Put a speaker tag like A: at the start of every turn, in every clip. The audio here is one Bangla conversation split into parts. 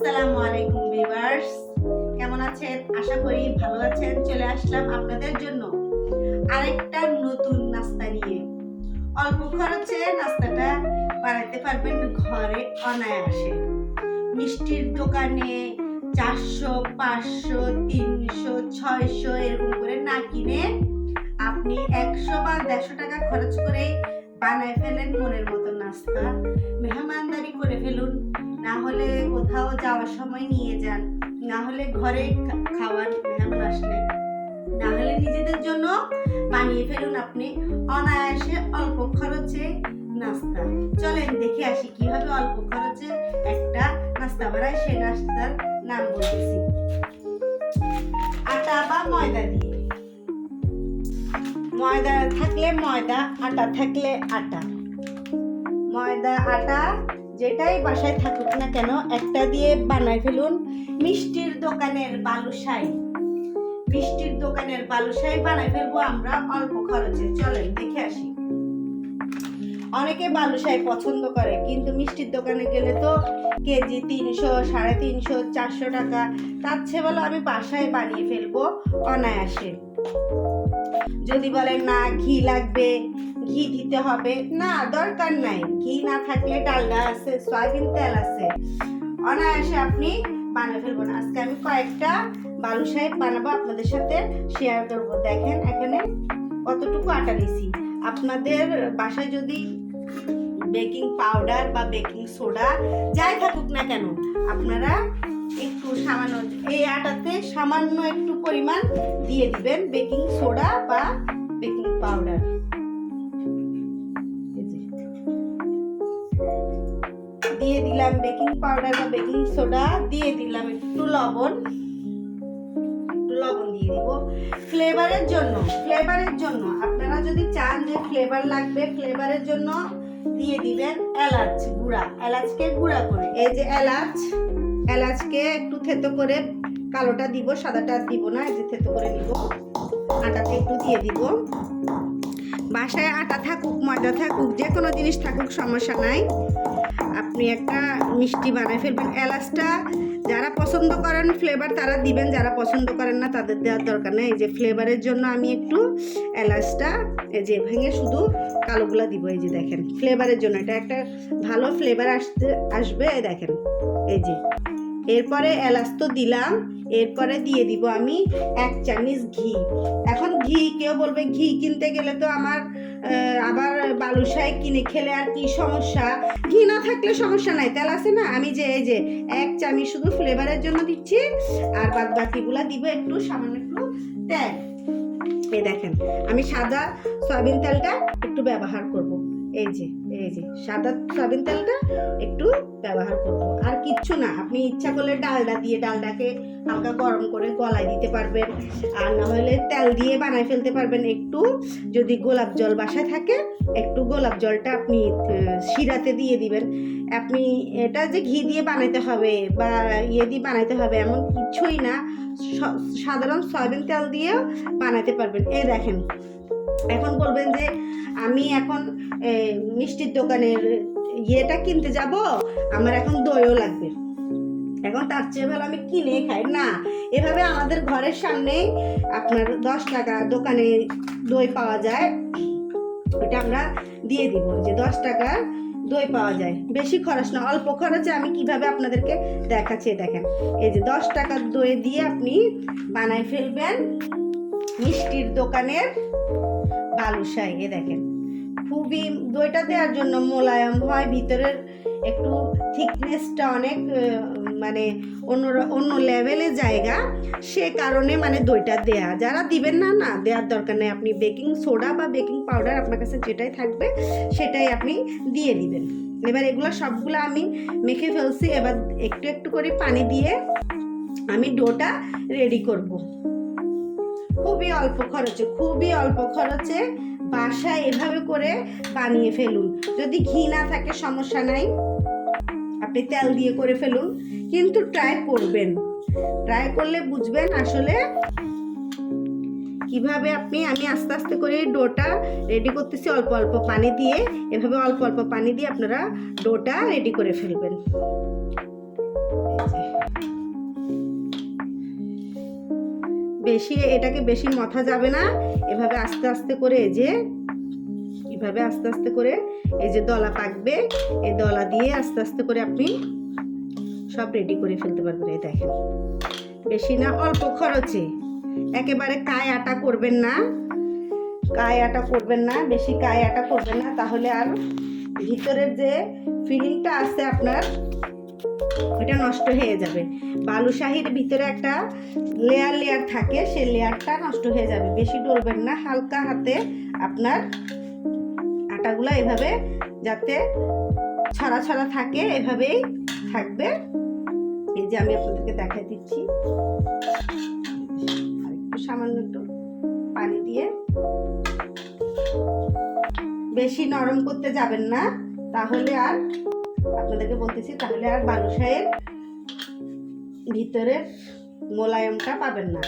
A: আসসালামু আলাইকুম ভিউয়ার্স। কেমন আছেন? আশা করি ভালো আছেন। চলে আসলাম আপনাদের জন্য আরেকটা নতুন নাস্তা নিয়ে। অল্প খরচে নাস্তাটা বানাতে পারবেন ঘরে অনায়াসে। মিষ্টির দোকানে চারশো, পাঁচশো, তিনশো, ছয়শো এরকম করে না কিনে আপনি একশো বা দেড়শো টাকা খরচ করে বানায় ফেলেন মনের মতো নাস্তা। মেহমানদারি করে ফেলুন। না হলে কোথাও যাওয়ার সময় নিয়ে যান। না হলে ঘরে খাওয়ার মেহমান আসলে। না হলে নিজেদের জন্য বানিয়ে ফেলুন আপনি। অনায়াসে অল্প খরচে নাস্তা। চলেন দেখে আসি কীভাবে অল্প খরচে একটা নাস্তা বানায়। সেই নাস্তার নাম বলতেছি। আটা বা ময়দা দিয়ে। ময়দা থাকলে ময়দা, আটা থাকলে আটা। ময়দা, আটা যেটাই বাসায় থাকুক না কেন, একটা দিয়ে বানায় ফেলুন মিষ্টির দোকানের বালুশাই। মিষ্টির দোকানের বালুশাই বানায় ফেলব আমরা অল্প খরচে। চলেন, দেখে আসি। অনেকে বালুশাই পছন্দ করে, কিন্তু মিষ্টির দোকানে গেলে তো কেজি তিনশো, সাড়ে তিনশো, চারশো টাকা। তার চেয়ে বলো আমি বাসায় বানিয়ে ফেলব অনায়াসে। যদি বলেন, না, ঘি লাগবে। ঘি দিতে হবে? না, দরকার নাই। ঘি না থাকলে ডালডা আছে, সয়াবিন তেল আছে। অনায়াসে আপনি বানিয়ে ফেলব না আজকে আমি কয়েকটা বালুশাই বানাবো আপনাদের সাথে শেয়ার করব। দেখেন, এখানে কতটুকু আটা নিছি আপনাদের বাসায় যদি বেকিং পাউডার বা বেকিং সোডা যাই থাকুক না কেন, আপনারা একটু সামান্য, এই আটাতে সামান্য একটু পরিমাণ দিয়ে দিবেন বেকিং সোডা বা বেকিং পাউডার দিলাম বেকিং পাউডার বা বেকিং সোডা দিয়ে দিলাম একটু লবণ। একটু লবণ দিয়ে দিব। ফ্লেভারের জন্য ফ্লেভারের জন্য, আপনারা যদি চান যে ফ্লেভার লাগবে ফ্লেভারের জন্য দিয়ে দিবেন এলাচ গুঁড়া। এলাচকে গুঁড়া করে, এই যে এলাচ, এলাচকে একটু থেতো করে কালোটা দিব, সাদাটা দিব না, এই যে থেতো করে নিব। আটাতে একটু দিয়ে দিব। বাসায় আটা থাকুক, ময়দা থাকুক, যে কোনো জিনিস থাকুক, সমস্যা নাই। আপনি একটা মিষ্টি বানায় ফেলবেন। এলাচটা যারা পছন্দ করেন ফ্লেভার তারা দিবেন। যারা পছন্দ করেন না, তাদের দেওয়ার দরকার নেই। এই যে ফ্লেভারের জন্য আমি একটু এলাচটা এই যে ভেঙে শুধু কালোগুলা দিব। এই যে দেখেন ফ্লেভারের জন্য। এটা একটা ভালো ফ্লেভার আসতে, আসবে দেখেন। এই যে। এরপরে এলাচ তো দিলাম। এরপরে দিয়ে দিব আমি এক চামচ ঘি। এখন ঘি, কেউ বলবে ঘি কিনতে গেলে তো আমার আবার বালুশাই কিনে খেলে আর কি সমস্যা? ঘি না থাকলে সমস্যা নাই, তেল আছে না? আমি যে, এই যে এক চামচ শুধু ফ্লেভারের জন্য দিচ্ছি, আর বাদ বাকিগুলা দিব একটু সামান্য একটু তেল। এই দেখেন, আমি সাদা সয়াবিন তেলটা একটু ব্যবহার করব। এই যে। এই যে, সাদা সয়াবিন তেলটা একটু ব্যবহার করব। আর কিচ্ছু না, আপনি ইচ্ছা করলে ডালডা দিয়ে ডালডাকে হালকা গরম করে গলায় দিতে পারবেন। আর না হলে তেল দিয়ে বানায় ফেলতে পারবেন। একটু যদি গোলাপ জল বাসায় থাকে, একটু গোলাপ জলটা আপনি শিরাতে দিয়ে দিবেন। আপনি এটা যে ঘি দিয়ে বানাইতে হবে বা ইয়ে দিয়ে বানাইতে হবে, এমন কিছুই না। সাধারণ সয়াবিন তেল দিয়েও বানাতে পারবেন। এই দেখেন এখন বলবেন যে আমি এখন মিষ্টির দোকানের ইয়েটা কিনতে যাব, আমার এখন দইও লাগবে। এখন তার চেয়ে ভালো আমি কিনে খাই। না, এভাবে আমাদের ঘরের সামনেই আপনার দশ টাকা দোকানে দই পাওয়া যায় ওটা আমরা দিয়ে দিব যে দশ টাকা দই পাওয়া যায়। বেশি খরচ না, অল্প খরচে আমি কীভাবে আপনাদেরকে দেখাচ্ছি দেখেন। এই যে দশ টাকার দই দিয়ে আপনি বানাই ফেলবেন মিষ্টির দোকানের বালুশাই এ দেখেন। খুবই দইটা দেওয়ার জন্য মোলায়ম হয়, ভিতরের একটু থিকনেসটা অনেক মানে অন্য অন্য লেভেলে জায়গা, সে কারণে মানে দইটা দেয়া। যারা দিবেন না না, দেওয়ার দরকার নেই। আপনি বেকিং সোডা বা বেকিং পাউডার আপনার কাছে যেটাই থাকবে, সেটাই আপনি দিয়ে দিবেন। এবার এগুলো সবগুলো আমি মেখে ফেলছি। এবার একটু একটু করে পানি দিয়ে আমি ডোটা রেডি করব। খুবই অল্প খরচে, খুবই অল্প খরচে বাসায় এভাবে করে বানিয়ে ফেলুন। যদি ঘি না থাকে, সমস্যা নাই। আপনি তেল দিয়ে করে ফেলুন, কিন্তু ট্রাই করবেন। ট্রাই করলে বুঝবেন আসলে কীভাবে আপনি, আমি আস্তে আস্তে করে ডোটা রেডি করতেছি অল্প অল্প পানি দিয়ে। এভাবে অল্প অল্প পানি দিয়ে আপনারা ডোটা রেডি করে ফেলবেন। বেশি, এটাকে বেশি মথা যাবে না। এভাবে আস্তে আস্তে করে এই যে, এভাবে আস্তে আস্তে করে এই যে দলা পাকবে, এই দলা দিয়ে আস্তে আস্তে করে আপনি সব রেডি করে ফেলতে পারবেন, এই দেখেন। বেশি না, অল্প খরচে। একেবারে কায় আটা করবেন না, কায় আটা করবেন না, বেশি কায় আটা করবেন না, তাহলে আর ভিতরের যে ফিলিংটা আছে আপনার ওটা নষ্ট হয়ে যাবে। বালুশাহির ভিতরে একটা লেয়ার লেয়ার থাকে, সেই লেয়ারটা নষ্ট হয়ে যাবে। বেশি ডলবেন না, হালকা হাতে আপনার আটাগুলো এভাবে যাতে ছড়া ছড়া থাকে, এভাবেই থাকবে। এই যে আমি আপনাদেরকে দেখাই দিচ্ছি। একটু সামান্য একটু পানি দিয়ে। বেশি নরম করতে যাবেন না, তাহলে আর আপনাদেরকে বলতেছি, তাহলে আর বালুশাহের ভিতরের মোলায়মটা পাবেন না।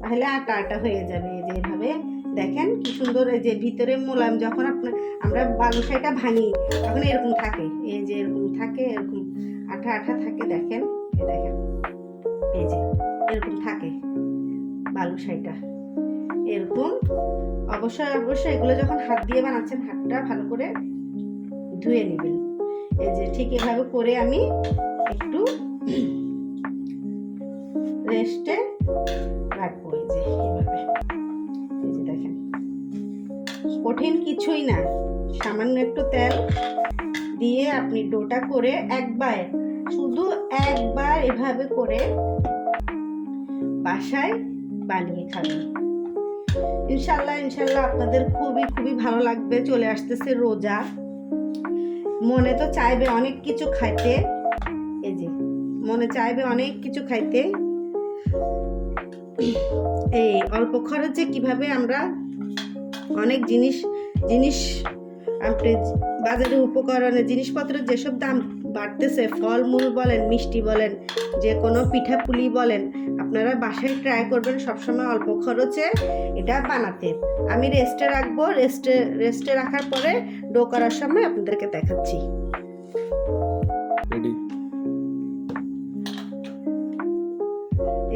A: তাহলে আটা আটা হয়ে যাবে এই যে এভাবে। দেখেন কি সুন্দর যে ভিতরে মোলায়ম যখন আপনার আমরা বালুশাহিটা ভাঙি, তখন এরকম থাকে, এই যে এরকম থাকে, এরকম আঠা আঠা থাকে, দেখেন, এই দেখেন, এই যে এরকম থাকে বালুশাহিটা এরকম অবশ্যই অবশ্যই এগুলো যখন হাত দিয়ে বানাচ্ছেন, হাতটা ভালো করে ধুয়ে নেবেন। এই যে ঠিক এভাবে করে আমি একটু রেস্টে রাখব এই যে এই যে দেখেন। কঠিন কিছুই না। সামান্য একটু তেল দিয়ে আপনি ডোটা করে একবার, শুধু একবার এভাবে করে বাসায় বানিয়ে খাবেন। ইনশাল্লাহ ইনশাল্লাহ আপনাদের খুবই খুবই ভালো লাগবে। চলে আসতেছে রোজা। মনে তো চাইবে অনেক কিছু খাইতে। এই যে, মনে চাইবে অনেক কিছু খাইতে। এই অল্প খরচে কীভাবে আমরা অনেক জিনিস জিনিস আপনি বাজারে উপকরণে জিনিসপত্রের যেসব দাম বাড়তেছে, ফলমূল বলেন, মিষ্টি বলেন যে কোনো পিঠাপুলি বলেন আপনারা বাসায় ট্রাই করবেন সবসময় অল্প খরচে এটা বানাতে। আমি রেস্টে রাখব রেস্টে রেস্টে রাখার পরে ডো করার সময় আপনাদেরকে দেখাচ্ছি।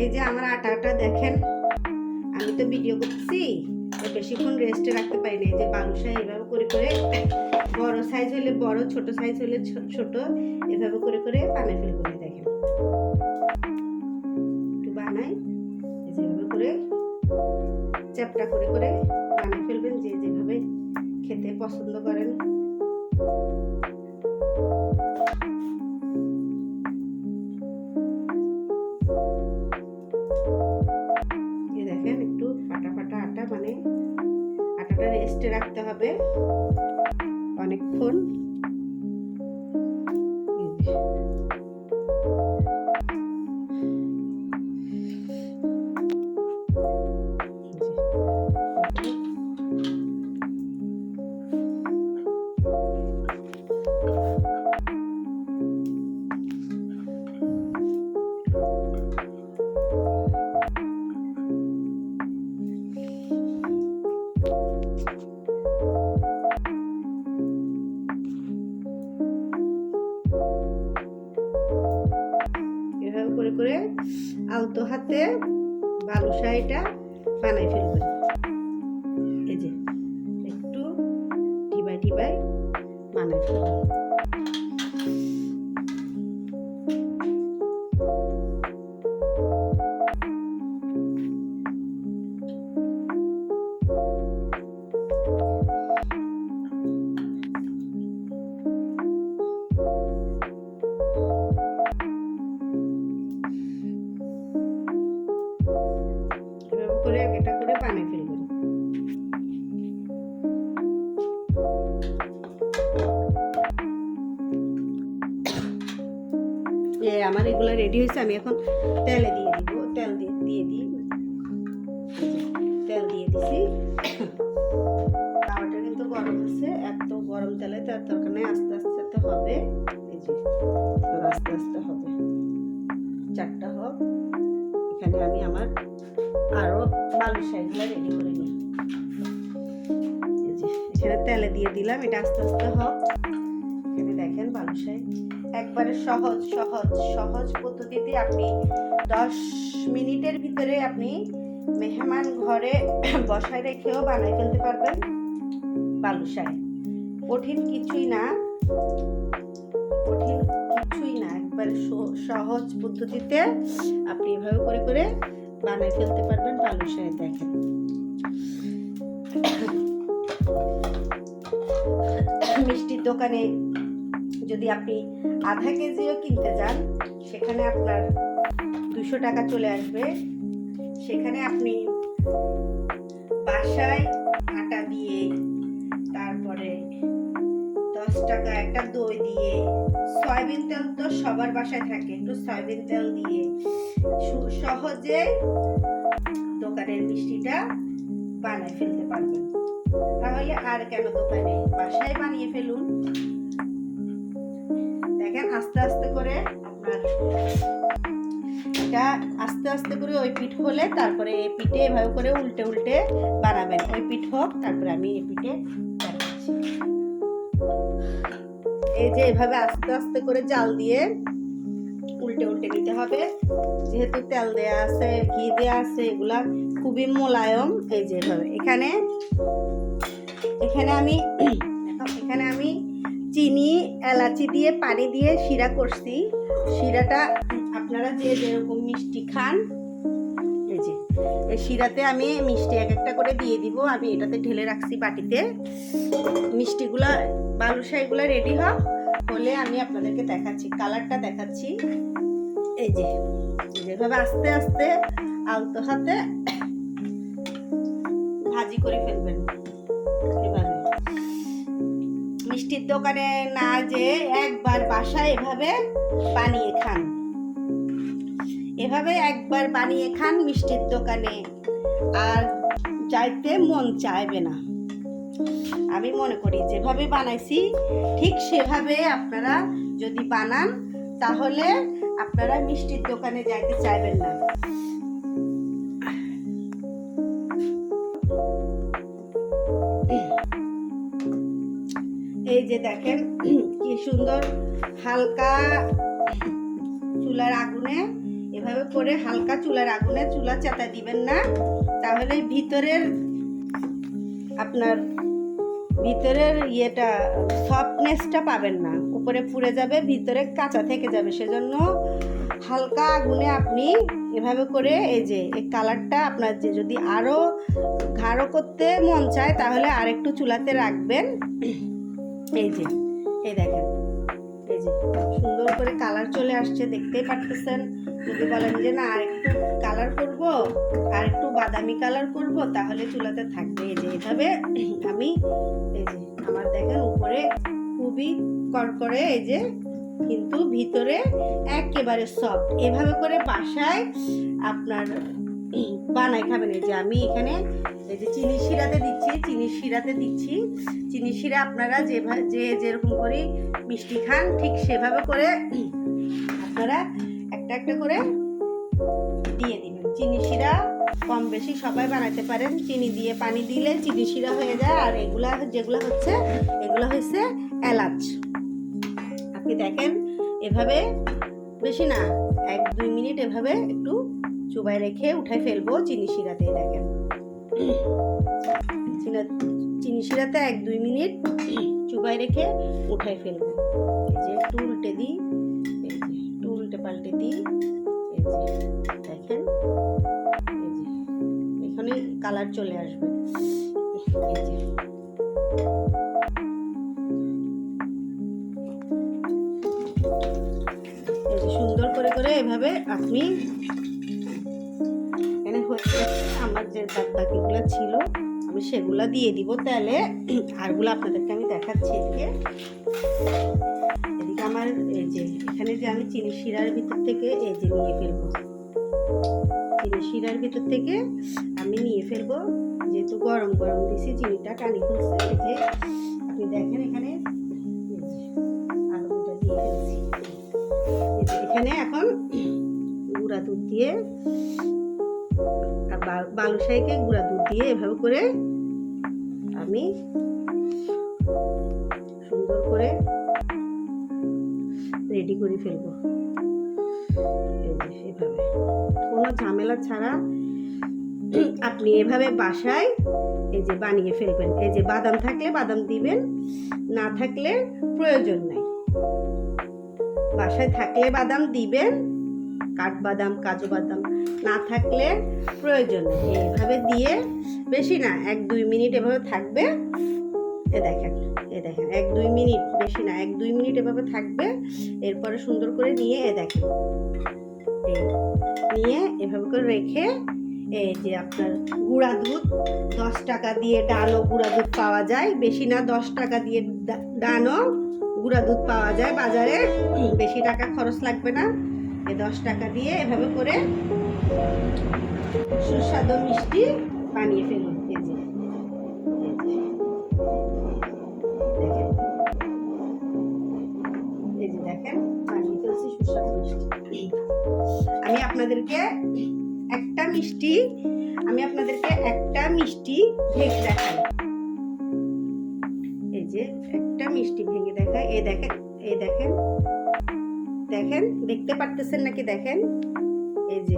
A: এই যে আমার আটাটা দেখেন আমি তো ভিডিও করতেছি তো বেশিক্ষণ রেস্টে রাখতে পারি না। এই যে বালুসা এভাবে করে করে বড় সাইজ হলে বড় ছোট সাইজ হলে ছোট এভাবে করে করে বানাই ফেলব চ্যাপটা করে করে বানাই ফেলবেন, যে যেভাবে খেতে পছন্দ করেন। দেখেন, একটু ফাটা ফাটা আটা মানে আটাটা রেস্টে রাখতে হবে। অনেকক্ষণ দিছি। তাওয়াটা কিন্তু গরম আছে, এত গরম তেলে তার দরকার নেই, আস্তে আস্তে তো হবে। এই যে আস্তে আস্তে হবে। চারটা হোক, এখানে আমি আমার আরও বালুশাহিগুলো রেডি করে নিই। এখানে তেলে দিয়ে দিলাম, এটা আস্তে আস্তে হোক। এখানে দেখেন বালুশাহি একবারে সহজ সহজ সহজ পদ্ধতিতে আপনি দশ মিনিটের ভিতরে আপনি মেহমান ঘরে বসায় রেখেও বানাই ফেলতে পারবেন বালুশাই কঠিন কিছুই না। কঠিন কিছুই না। একবারে সহজ পদ্ধতিতে আপনি এভাবে করে করে বানাই ফেলতে পারবেন বালুশাই দেখেন। মিষ্টির দোকানে যদি আপনি আধা কেজিও কিনতে যান, সেখানে আপনার দুশো টাকা চলে আসবে। সেখানে আপনি বাসায় আটা দিয়ে, তারপরে দশ টাকা একটা দই দিয়ে, সয়াবিন তেল তো সবার বাসায় থাকে, একটু সয়াবিন তেল দিয়ে। সহজে দোকানের মিষ্টিটা বানায় ফেলতে পারবেন। তাহলে আর কেন দোকানে? বাসায় বানিয়ে ফেলুন। দেখেন আস্তে আস্তে করে আপনার এটা আস্তে আস্তে করে ওই পিঠ হলে তারপরে এই পিঠে এভাবে করে উল্টে উল্টে বানাবেন। ওই পিঠ হোক, তারপরে আমি এই পিঠে এই যে এভাবে আস্তে আস্তে করে জাল দিয়ে উল্টে উল্টে নিতে হবে। যেহেতু তেল দেয়া আছে, ঘি দেয়া আছে, এগুলা খুবই মোলায়ম। এই যে এভাবে। এখানে এখানে আমি এখানে আমি চিনি, এলাচি দিয়ে পানি দিয়ে শিরা করছি। শিরাটা আপনারা যে যেরকম মিষ্টি খান, এই যে, এই শিরাতে আমি মিষ্টি এক একটা করে দিয়ে দিব। আমি এটাতে ঢেলে রাখছি বাটিতে। মিষ্টিগুলা বালুশাইগুলো রেডি হোক, হলে আমি আপনাদেরকে দেখাচ্ছি, কালারটা দেখাচ্ছি। এই যে, যেভাবে আস্তে আস্তে আলতো হাতে ভাজি করে ফেলবেন এভাবে। মিষ্টির দোকানে না যে একবার বাসায় এভাবে বানিয়ে খান। এভাবে একবার বানিয়ে খান মিষ্টির দোকানে। আর যাইতে মন চাইবে না। আমি মনে করি যেভাবে বানাইছি, ঠিক সেভাবে আপনারা যদি বানান, তাহলে আপনারা মিষ্টির দোকানে যাইতে চাইবেন না। এই যে দেখেন, কি সুন্দর হালকা চুলার আগুনে এভাবে করে হালকা চুলার আগুনে চুলা চাতা দিবেন না। তাহলে ভিতরের আপনার ভিতরের ইয়েটা সফটনেসটা পাবেন না। উপরে পুড়ে যাবে, ভিতরে কাঁচা থেকে যাবে। সেজন্য হালকা আগুনে আপনি এভাবে করে এই যে, এই কালারটা আপনার যে যদি আরও গাঢ় করতে মন চায়, তাহলে আরেকটু চুলাতে রাখবেন। এই যে, এই দেখেন, এই যে, সুন্দর করে কালার চলে আসছে, দেখতেই পারতেছেন। যদি বলেন যে, না, আরেকটু কালার করব আর একটু বাদামি কালার করব, তাহলে চুলাতে থাকবে। এই যে এভাবে আমি এই যে আমার দেখেন উপরে খুবই কড়কড়ে এই যে, কিন্তু ভিতরে একেবারে সফট এভাবে করে বাসায় আপনার বানাই খাবেন। এই যে আমি এখানে এই যে চিনি শিরাতে দিচ্ছি চিনি শিরাতে দিচ্ছি। চিনি শিরা আপনারা যেভাবে যে যেরকম করে মিষ্টি খান, ঠিক সেভাবে করে আপনারা একটা একটা করে দিয়ে দিবেন চিনি শিরা কম বেশি সবাই বানাতে পারেন চিনি দিয়ে পানি দিলে চিনি শিরা হয়ে যায়। আর এগুলা যেগুলো হচ্ছে, এগুলো হচ্ছে এলাচ। আপনি দেখেন, এভাবে বেশি না, এক দুই মিনিট এভাবে একটু চুবাই রেখে উঠাই ফেলব চিনি শিরাতে দেখেন। চিনি শিরাতে এক দুই মিনিট চুবাই রেখে উঠাই ফেলব। যে একটু উল্টে দিই। দিই। দেখেন এখানে কালার চলে আসবে। এই সুন্দর করে করে এভাবে আপনি এখানে হয়ে আমার যে বাদ ছিল, আমি সেগুলো দিয়ে দিব। তাহলে আরগুলো আপনাদেরকে আমি দেখাচ্ছি এদিকে। এদিকে আমার, এই যে, এখানে যে আমি চিনি শিরার ভিতর থেকে এই যে নিয়ে ফেলব। চিনি শিরার ভিতর থেকে আমি নিয়ে ফেলব, যেহেতু গরম গরম দিছি, চিনিটা কানি খুলছে এই যে, আপনি দেখেন এখানে এখানে এখন গুঁড়া দুধ দিয়ে আর বা- বালুশাহীকে গুঁড়া দুধ দিয়ে এভাবে করে আমি রেডি করে ফেলব। কোনো ঝামেলা ছাড়া আপনি এভাবে বাসায় এই যে বানিয়ে ফেলবেন। এই যে বাদাম থাকলে বাদাম দিবেন, না থাকলে প্রয়োজন নাই। বাসায় থাকলে বাদাম দিবেন কাঠবাদাম কাজু বাদাম, না থাকলে প্রয়োজন এইভাবে দিয়ে বেশি না, এক দুই মিনিট এভাবে থাকবে। এ দেখেন। এক দুই মিনিট, বেশি না, এক দুই মিনিট এভাবে থাকবে। এরপরে সুন্দর করে নিয়ে এ দেখেন নিয়ে এভাবে করে রেখে এই যে আপনার গুঁড়া দুধ, দশ টাকা দিয়ে ডানো গুঁড়া দুধ পাওয়া যায়। বেশি না, দশ টাকা দিয়ে ডানো গুঁড়া দুধ পাওয়া যায় বাজারে। বেশি টাকা খরচ লাগবে না। এই দশ টাকা দিয়ে এভাবে করে সুস্বাদু মিষ্টি বানিয়ে ফেলুন। দেখেন, আমি আপনাদেরকে একটা মিষ্টি, আমি আপনাদেরকে একটা মিষ্টি ভেঙে দেখাই। এই যে একটা মিষ্টি ভেঙে দেখাই। এই দেখেন এই দেখেন। দেখেন, দেখতে পারতেছেন নাকি? দেখেন। এই যে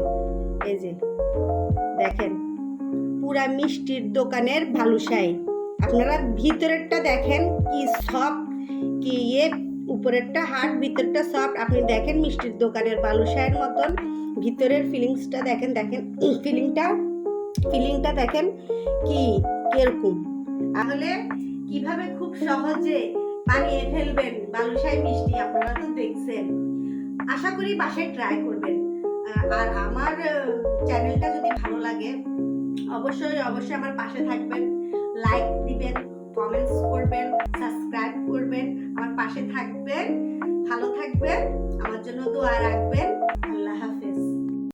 A: এই যে, দেখেন। পুরা মিষ্টির দোকানের ভালুসাই। আপনারা ভিতরেরটা দেখেন কি সফট কি ইয়ে উপরেরটা হার্ড ভিতরটা সফট আপনি দেখেন মিষ্টির দোকানের বালুশায়ের মতন। ভিতরের ফিলিংসটা দেখেন দেখেন ফিলিংটা ফিলিংটা দেখেন কি, কীরকম। তাহলে কীভাবে খুব সহজে বানিয়ে ফেলবেন বালুশাই মিষ্টি আপনারা তো দেখছেন। আশা করি বাসায় ট্রাই করবেন। আর আমার চ্যানেলটা যদি ভালো লাগে, অবশ্যই অবশ্যই আমার পাশে থাকবেন। লাইক দিবেন। কমেন্টস করবেন সাবস্ক্রাইব করবেন আমার পাশে থাকবেন ভালো থাকবেন আমার জন্য দোয়া রাখবেন।